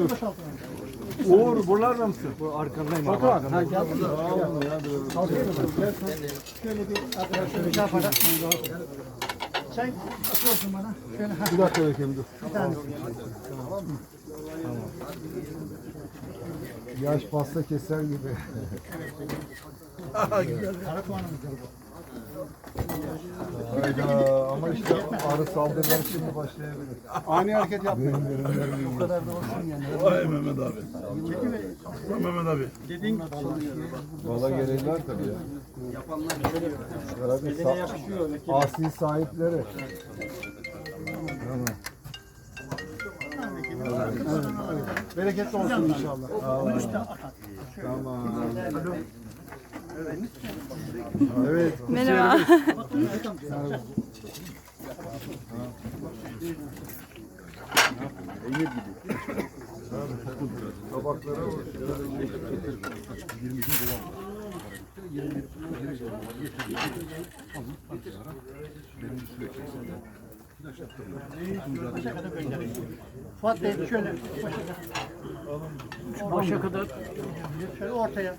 Boşaltın. Uğur buralarda mısın? Bu arkandayım abi. Batuhan, ha geldin mi? Kalkıyor musun? Gel sen. Şöyle bir arkadaşlar bir şey yapalım. Sen atıyorsun bana. Şöyle. Bir dakika bakayım dur. Bir tane. Yaş pasta keser gibi. Karakoğan'ımız bu. Hayda ama işte arı saldırıları şimdi başlayabilir. Ani hareket yapmayın. Bu kadar da olsun yani. Vay Mehmet abi. Vay Mehmet abi. Dediğin Valla gelirler tabii ya. Yapanlar Eline yakışıyor. Asi sahipleri. Bereketli olsun inşallah. Tamam. Evet. Merhaba. Tabaklara bak. Fuat Bey şöyle başa kadar. Başa kadar Şöyle ortaya.